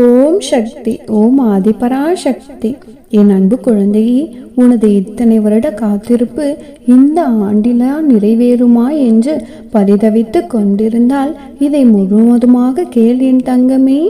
ஓம் சக்தி ஓம் ஆதிபராசக்தி. என் அன்பு குழந்தையே உனது இத்தனை வருட காத்திருப்பு இந்த ஆண்டிலா நிறைவேறுமா என்று பரிதவித்து கொண்டிருந்தால் இதை முழுவதுமாக கேள் என் தங்கமே.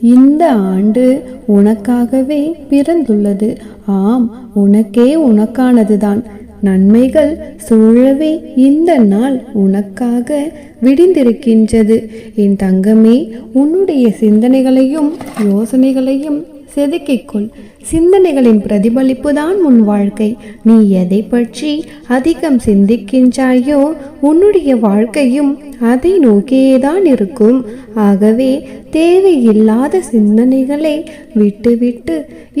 இந்த ஆண்டு உனக்காகவே பிறந்துள்ளது. ஆம் உனக்கே உனக்கானதுதான். நன்மைகள் சூழவே இந்த நாள் உனக்காக விடிந்திருக்கின்றது. என் தங்கமே உன்னுடைய சிந்தனைகளையும் யோசனைகளையும் செதுக்கிக்கொள். சிந்தனைகளின் பிரதிபலிப்பு தான் உன் வாழ்க்கை. நீ எதை பற்றி அதிகம் சிந்திக்கின்றாயோ உன்னுடைய வாழ்க்கையும் அதை நோக்கியேதான் இருக்கும். ஆகவே தேவையில்லாத சிந்தனைகளை விட்டுவிட்டு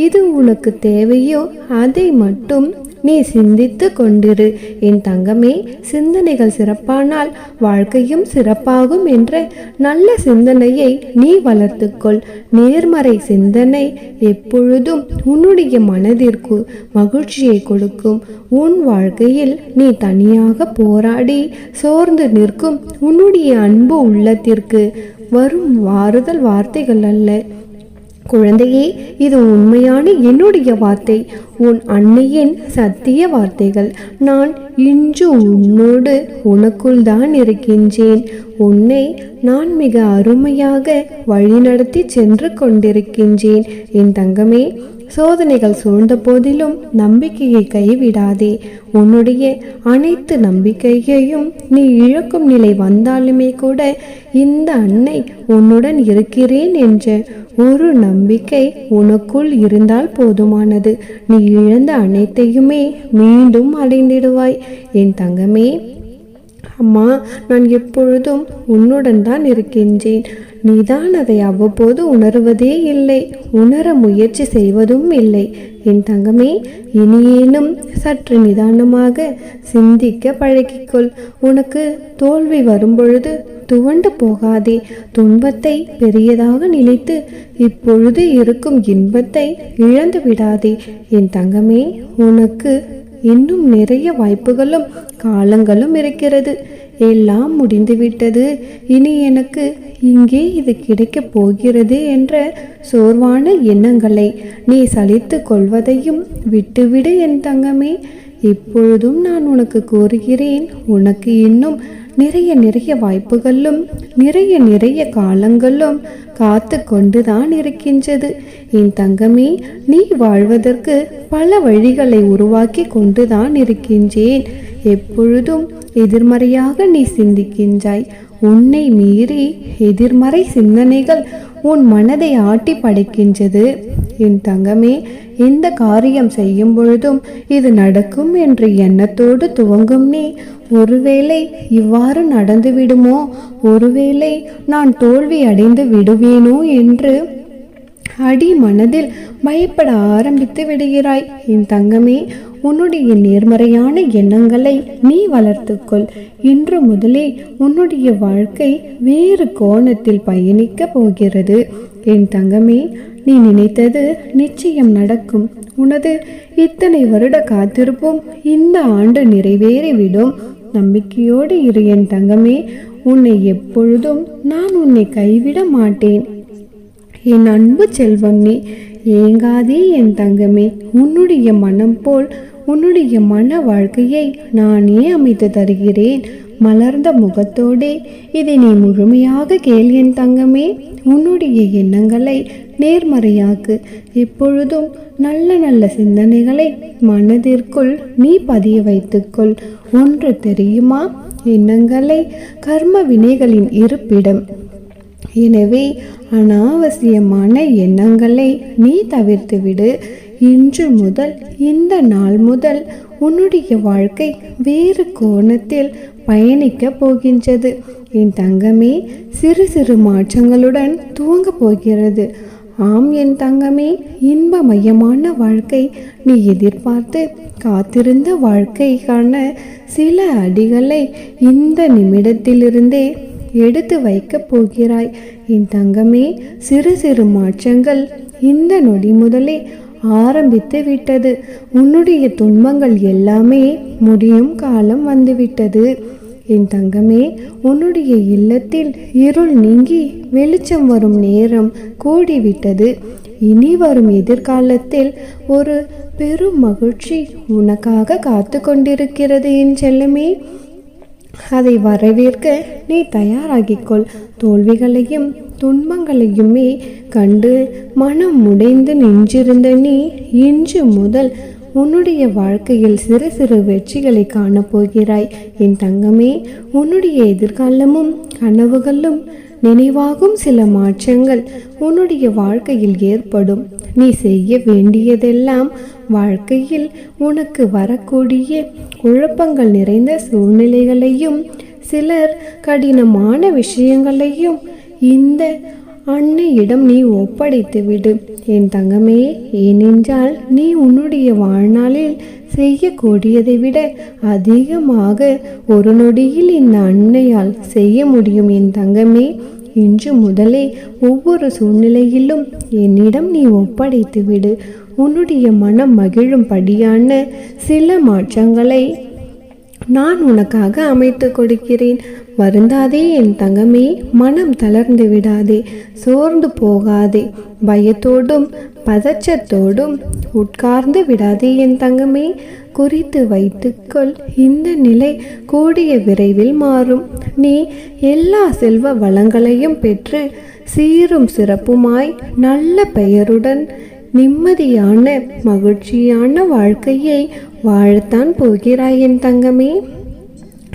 இது உனக்கு தேவையோ அதை மட்டும் நீ சிந்தித்து கொண்டிரு. என் தங்கமே சிந்தனைகள் சிறப்பானால் வாழ்க்கையும் சிறப்பாகும் என்ற நல்ல சிந்தனையை நீ வளர்த்துக்கொள் நேர்மறை சிந்தனை எப்பொழுதும் உன்னுடைய மனதிற்கு மகிழ்ச்சியை கொடுக்கும். உன் வாழ்க்கையில் நீ தனியாக போராடி சோர்ந்து நிற்கும் உன்னுடைய அன்பு உள்ளத்திற்கு வரும் வாறுதல் வார்த்தைகள் அல்ல. குழந்தையே இது உண்மையான என்னுடைய வார்த்தை. உன் அன்னையின் சத்திய வார்த்தைகள். நான் இன்று உன்னோடு உனக்குள் தான் இருக்கின்றேன். உன்னை நான் மிக அருமையாக வழிநடத்தி சென்று கொண்டிருக்கின்றேன். என் தங்கமே சோதனைகள் சூழ்ந்த போதிலும் நம்பிக்கையை கைவிடாதே. உன்னுடைய அனைத்து நம்பிக்கையையும் நீ இழக்கும் நிலை வந்தாலுமே கூட இந்த அன்னை உன்னுடன் இருக்கிறேன் என்ற ஒரு நம்பிக்கை உனக்குள் இருந்தால் போதுமானது. நீ இழந்த அனைத்தையுமே மீண்டும் அடைந்திடுவாய். என் தங்கமே அம்மா நான் எப்பொழுதும் உன்னுடன் தான் இருக்கின்றேன். நீதான் அதை அவ்வப்போது உணர்வதே இல்லை. உணர முயற்சி செய்வதும் இல்லை. என் தங்கமே இனியேனும் சற்று நிதானமாக சிந்திக்க பழகிக்கொள். உனக்கு தோல்வி வரும்பொழுது துவண்டு போகாதே. துன்பத்தை பெரியதாக நினைத்து இப்பொழுது இருக்கும் இன்பத்தை இழந்து விடாதே என் தங்கமே உனக்கு இன்னும் நிறைய வாய்ப்புகளும் காலங்களும் இருக்கிறது. எல்லாம் முடிந்துவிட்டது. இனி எனக்கு இங்கே இது கிடைக்கப் போகிறது என்ற சோர்வான எண்ணங்களை நீ சலித்து கொள்வதையும் விட்டுவிடு என் தங்கமே. இப்பொழுதும் நான் உனக்கு கூறுகிறேன். உனக்கு இன்னும் நிறைய நிறைய வாய்ப்புகளும் நிறைய நிறைய காலங்களும் காத்து கொண்டுதான் இருக்கின்றது. என் தங்கமே நீ வாழ்வதற்கு பல வழிகளை உருவாக்கி கொண்டுதான் இருக்கின்றேன். எப்பொழுதும் எதிர்மறையாக நீ சிந்திக்கின்றாய். உன்னை மீறி எதிர்மறை சிந்தனைகள் உன் மனதை ஆட்டி படைக்கின்றது. என் தங்கமே எந்த காரியம் செய்யும் பொழுதும் இது நடக்கும் என்ற எண்ணத்தோடு துவங்கும் நீ. ஒருவேளை இவ்வாறு நடந்துவிடுமோ? ஒருவேளை நான் தோல்வி அடைந்து விடுவேனோ என்று அடி மனதில் பயப்பட ஆரம்பித்து விடுகிறாய். என் தங்கமே உன்னுடைய நேர்மறையான எண்ணங்களை நீ வளர்த்துக்கொள். இன்று முதலே உன்னுடைய வாழ்க்கை வேறு கோணத்தில் பயணிக்க போகிறது. என் தங்கமே நீ நினைத்தது நிச்சயம் நடக்கும். உனது இத்தனை வருட காத்திருப்பும் இந்த ஆண்டு நிறைவேறிவிடும். நம்பிக்கையோடு இரு என் தங்கமே உன்னை எப்பொழுதும் நான் உன்னை கைவிட மாட்டேன். என் அன்பு செல்வம் நீ ஏங்காதே என் தங்கமே. உன்னுடைய மனம் போல் உன்னுடைய மன வாழ்க்கையை நானே அமைத்து தருகிறேன். மலர்ந்த முகத்தோடே இதை நீ முழுமையாக கேள் என் தங்கமே. உன்னுடைய எண்ணங்களை நேர்மறையாக்கு. எப்பொழுதும் நல்ல நல்ல சிந்தனைகளை மனதிற்குள் நீ பதிய வைத்துக்கொள். ஒன்று தெரியுமா? எண்ணங்களை கர்ம வினைகளின் இருப்பிடம். எனவே அனாவசியமான எண்ணங்களை நீ தவிர்த்துவிடு. இன்று முதல் இந்த நாள் முதல் உன்னுடைய வாழ்க்கை வேறு கோணத்தில் பயணிக்க போகின்றது. என் தங்கமே சிறு சிறு மாற்றங்களுடன் துவங்க போகிறது. ஆம் என் தங்கமே இன்பமயமான வாழ்க்கை நீ எதிர்பார்த்து காத்திருந்த வாழ்க்கைக்கான சில அடிகளை இந்த நிமிடத்திலிருந்தே எடுத்து வைக்கப் போகிறாய். என் தங்கமே சிறு சிறு மாற்றங்கள் இந்த நொடி முதலே ஆரம்பித்து விட்டது. உன்னுடைய துன்பங்கள் எல்லாமே முடியும் காலம் வந்துவிட்டது. என் தங்கமே உன்னுடைய இல்லத்தில் இருள் நீங்கி வெளிச்சம் வரும் நேரம் கூடிவிட்டது. இனி வரும் எதிர்காலத்தில் ஒரு பெரும் மகிழ்ச்சி உனக்காக காத்து கொண்டிருக்கிறது என் செல்லமே. அதை வரவேற்க நீ தயாராகிக்கொள். தோல்விகளையும் துன்பங்களையுமே கண்டு மனம் முடைந்து நின்றிருந்த நீ இன்று முதல் உன்னுடைய வாழ்க்கையில் சிறு சிறு வெற்றிகளை காணப்போகிறாய். என் தங்கமே உன்னுடைய எதிர்காலமும் கனவுகளும் நினைவாகும் சில மாற்றங்கள் உன்னுடைய வாழ்க்கையில் ஏற்படும். நீ செய்ய வேண்டியதெல்லாம் வாழ்க்கையில் உனக்கு வரக்கூடிய குழப்பங்கள் நிறைந்த சூழ்நிலைகளையும் சிலர் கடினமான விஷயங்களையும் இந்த அன்னையிடம் நீ ஒப்படைத்து விடு. என் தங்கமே ஏனென்றால் நீ உன்னுடைய வாழ்நாளில் செய்யக்கூடியதை விட அதிகமாக ஒரு நொடியில் இந்த அன்னையால் செய்ய முடியும். என் தங்கமே இன்று முதலே ஒவ்வொரு சூழ்நிலையிலும் என்னிடம் நீ ஒப்படைத்து விடு. உன்னுடைய மனம் மகிழும்படியான சில மாற்றங்களை நான் உனக்காக அமைத்து கொடுக்கிறேன். வருந்தாதே என் தங்கமே மனம் தளர்ந்து விடாதே. சோர்ந்து போகாதே. பயத்தோடும் பதச்சத்தோடும் உட்கார்ந்து விடாதே என் தங்கமே. குறித்து வைத்துக்கொள் இந்த நிலை கூடிய விரைவில் மாறும். நீ எல்லா செல்வ வளங்களையும் பெற்று சீரும் சிறப்புமாய் நல்ல பெயருடன் நிம்மதியான மகிழ்ச்சியான வாழ்க்கையை வாழத்தான் போகிறாய் என் தங்கமே.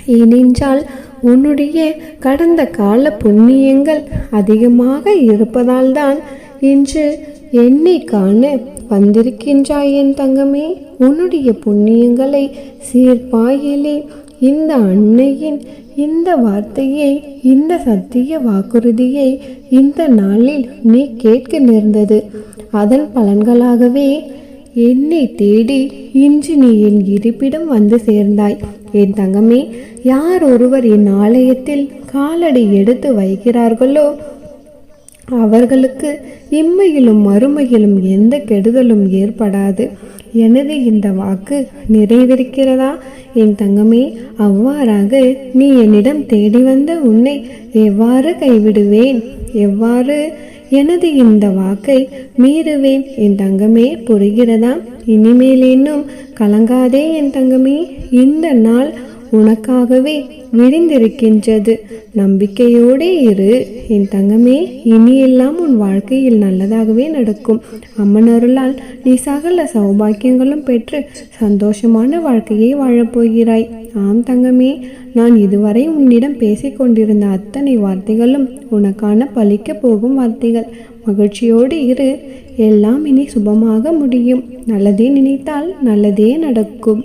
ஏனென்றால் உன்னுடைய கடந்த கால புண்ணியங்கள் அதிகமாக இருப்பதால் தான் இன்று என்னை காண வந்திருக்கின்றாய் என் தங்கமே. உன்னுடைய புண்ணியங்களை சீர்பாயிலே இந்த அன்னையின் இந்த வார்த்தையை இந்த சத்திய வாக்குறுதியை இந்த நாளில் நீ கேட்க நேர்ந்தது. அதன் பலன்களாகவே என்னை தேடி இன்று நீ என் இருப்பிடம் வந்து சேர்ந்தாய். என் தங்கமே யார் ஒருவர் என் ஆலயத்தில் காலடி எடுத்து வைக்கிறார்களோ அவர்களுக்கு இம்மையிலும் மறுமையிலும் எந்த கெடுதலும் ஏற்படாது. எனது இந்த வாக்கு நிறைவேறுகிறதா என் தங்கமே அவ்வாறாக நீ என்னிடம் தேடி வந்த உன்னை எவ்வாறு கைவிடுவேன்? எவ்வாறு எனது இந்த வாக்கை மீறுவேன்? என் தங்கமே புரிகிறதா? இனிமேலேனும் கலங்காதே என் தங்கமே. இந்த நாள் உனக்காகவே விரிந்திருக்கின்றது நம்பிக்கையோடே இரு. என் தங்கமே இனியெல்லாம் உன் வாழ்க்கையில் நல்லதாகவே நடக்கும். அம்மன் அருளால் நீ சகல சௌபாக்கியங்களும் பெற்று சந்தோஷமான வாழ்க்கையை வாழப்போகிறாய். ஆம் தங்கமே நான் இதுவரை உன்னிடம் பேசிக் கொண்டிருந்த அத்தனை வார்த்தைகளும் உனக்கான பலிக்க போகும் வார்த்தைகள். மகிழ்ச்சியோடு இரு. எல்லாம் இனி சுபமாக முடியும். நல்லதே நினைத்தால் நல்லதே நடக்கும்.